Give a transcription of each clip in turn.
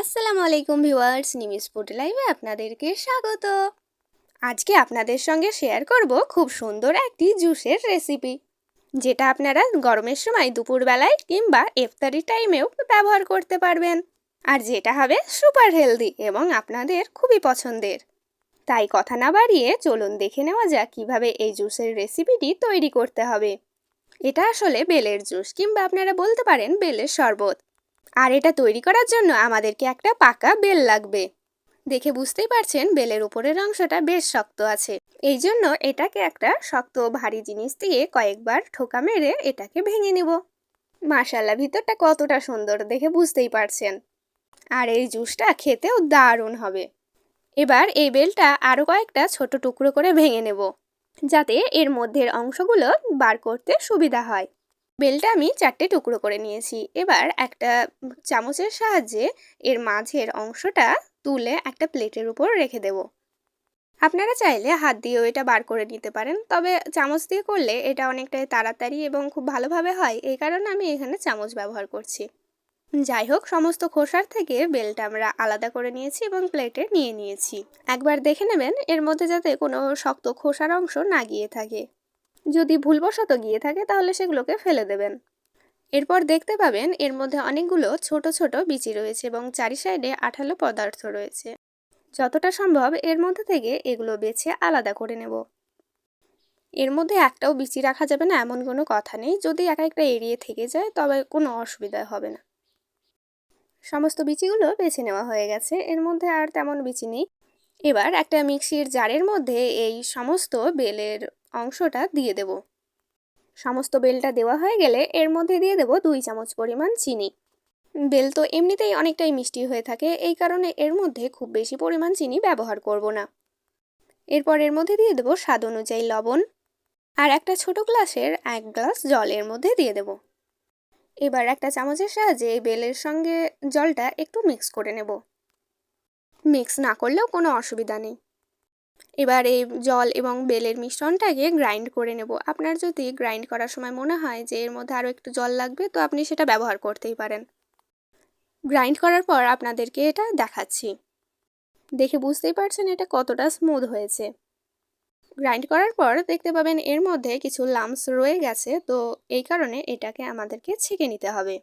আসসালামু আলাইকুম viewers, নিমিস food লাইভে আপনাদেরকে স্বাগত। আজকে আপনাদের সঙ্গে শেয়ার করব খুব সুন্দর একটি জুসের রেসিপি, যেটা আপনারা গরমের সময় দুপুরবেলায় কিংবা ইফতারি টাইমেও ব্যবহার করতে পারবেন। আর যেটা হবে সুপার হেলদি এবং আপনাদের খুবই পছন্দের। তাই কথা না বাড়িয়ে চলুন দেখে নেওয়া যাক কীভাবে এই জুসের রেসিপিটি তৈরি করতে হবে। এটা আসলে বেলের জুস কিংবা আপনারা বলতে পারেন বেলের শরবত। আর এটা তৈরি করার জন্য আমাদেরকে একটা পাকা বেল লাগবে। দেখে বুঝতেই পারছেন বেলের উপরের অংশটা বেশ শক্ত আছে। এই জন্য এটাকে একটা শক্ত ভারী জিনিস দিয়ে কয়েকবার ঠোকা মেরে এটাকে ভেঙে নিব। মাশাল্লাহ, ভিতরটা কতটা সুন্দর দেখে বুঝতেই পারছেন। আর এই জুসটা খেতেও দারুণ হবে। এবার এই বেলটা আরও কয়েকটা ছোট টুকরো করে ভেঙে নেব, যাতে এর মধ্যের অংশগুলো বার করতে সুবিধা হয়। বেলটা আমি চারটে টুকরো করে নিয়েছি। এবার একটা চামচের সাহায্যে এর মাঝের অংশটা তুলে একটা প্লেটের উপর রেখে দেব। আপনারা চাইলে হাত দিয়েও এটা বার করে নিতে পারেন, তবে চামচ দিয়ে করলে এটা অনেকটাই তাড়াতাড়ি এবং খুব ভালোভাবে হয়, এই কারণে আমি এখানে চামচ ব্যবহার করছি। যাই হোক, সমস্ত খোসার থেকে বেলটা আমরা আলাদা করে নিয়েছি এবং প্লেটে নিয়ে নিয়েছি। একবার দেখে নেবেন, এর মধ্যে যাতে কোনো শক্ত খোসার অংশ না গিয়ে থাকে। যদি ভুলবশত গিয়ে থাকে, তাহলে সেগুলোকে ফেলে দেবেন। এরপর দেখতে পাবেন, এর মধ্যে অনেকগুলো ছোট ছোট বিচি রয়েছে এবং চারি সাইডে আঠালো পদার্থ রয়েছে। যতটা সম্ভব এর মধ্যে থেকে এগুলো বেছে আলাদা করে নেব। এর মধ্যে একটাও বিচি রাখা যাবে না, এমন কোনো কথা নেই। যদি এক একটা এড়িয়ে থেকে যায়, তবে কোনো অসুবিধা হবে না। সমস্ত বিচিগুলো বেছে নেওয়া হয়ে গেছে। এর মধ্যে আর তেমন বিচি নেই। এবার একটা মিক্সির জারের মধ্যে এই সমস্ত বেলের অংশটা দিয়ে দেব। সমস্ত বেলটা দেওয়া হয়ে গেলে এর মধ্যে দিয়ে দেব দুই চামচ পরিমাণ চিনি। বেল তো এমনিতেই অনেকটাই মিষ্টি হয়ে থাকে, এই কারণে এর মধ্যে খুব বেশি পরিমাণ চিনি ব্যবহার করব না। এরপর এর মধ্যে দিয়ে দেবো স্বাদ অনুযায়ী লবণ আর একটা ছোট গ্লাসের এক গ্লাস জলের মধ্যে দিয়ে দেব। এবার একটা চামচের সাহায্যে বেলের সঙ্গে জলটা একটু মিক্স করে নেব। মিক্স না করলেও কোনো অসুবিধা নেই। এবার এই জল এবং বেলের মিশ্রণটাকে গ্রাইন্ড করে নেব। আপনার যদি গ্রাইন্ড করার সময় মনে হয় যে এর মধ্যে আরও একটু জল লাগবে, তো আপনি সেটা ব্যবহার করতেই পারেন। গ্রাইন্ড করার পর আপনাদেরকে এটা দেখাচ্ছি। দেখে বুঝতেই পারছেন এটা কতটা স্মুথ হয়েছে। গ্রাইন্ড করার পর দেখতে পাবেন এর মধ্যে কিছু লামস রয়ে গেছে, তো এই কারণে এটাকে আমাদেরকে ছেঁকে নিতে হবে।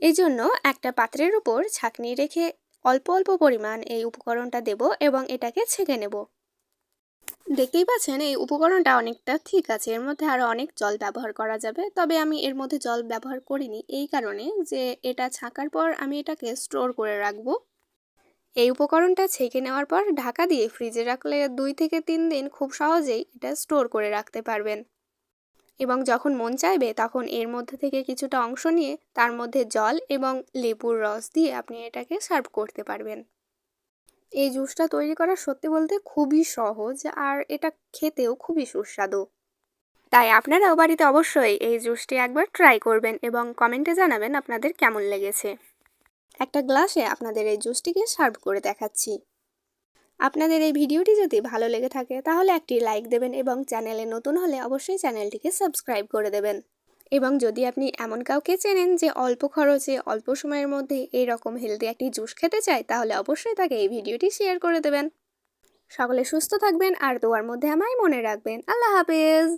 এই জন্য একটা পাত্রের উপর ছাকনি রেখে অল্প অল্প পরিমাণ এই উপকরণটা দেব এবং এটাকে ছেঁকে নেব। দেখতেই পাচ্ছেন, এই উপকরণটা অনেকটা ঠিক আছে, এর মধ্যে আরও অনেক জল ব্যবহার করা যাবে। তবে আমি এর মধ্যে জল ব্যবহার করিনি, এই কারণে যে এটা ছাকার পর আমি এটাকে স্টোর করে রাখব। এই উপকরণটা ছেঁকে নেওয়ার পর ঢাকা দিয়ে ফ্রিজে রাখলে দুই থেকে তিন দিন খুব সহজেই এটা স্টোর করে রাখতে পারবেন। এবং যখন মন চাইবে তখন এর মধ্যে থেকে কিছুটা অংশ নিয়ে তার মধ্যে জল এবং লেবুর রস দিয়ে আপনি এটাকে সার্ভ করতে পারবেন। এই জুসটা তৈরি করা সত্যি বলতে খুবই সহজ আর এটা খেতেও খুবই সুস্বাদু। তাই আপনারাও বাড়িতে অবশ্যই এই জুসটি একবার ট্রাই করবেন এবং কমেন্টে জানাবেন আপনাদের কেমন লেগেছে। একটা গ্লাসে আপনাদের এই জুসটিকে সার্ভ করে দেখাচ্ছি। আপনাদের এই ভিডিওটি যদি ভালো লেগে থাকে, তাহলে একটি লাইক দেবেন এবং চ্যানেলে নতুন হলে অবশ্যই চ্যানেলটিকে সাবস্ক্রাইব করে দেবেন। এবং যদি আপনি এমন কাউকে চেনেন যে অল্প খরচে, অল্প সময়ের মধ্যে এই রকম হেলদি একটি জুস খেতে চায়, তাহলে অবশ্যই তাকে এই ভিডিওটি শেয়ার করে দেবেন। সকলে সুস্থ থাকবেন আর দোয়ার মধ্যে আমায় মনে রাখবেন। আল্লাহ হাফেজ!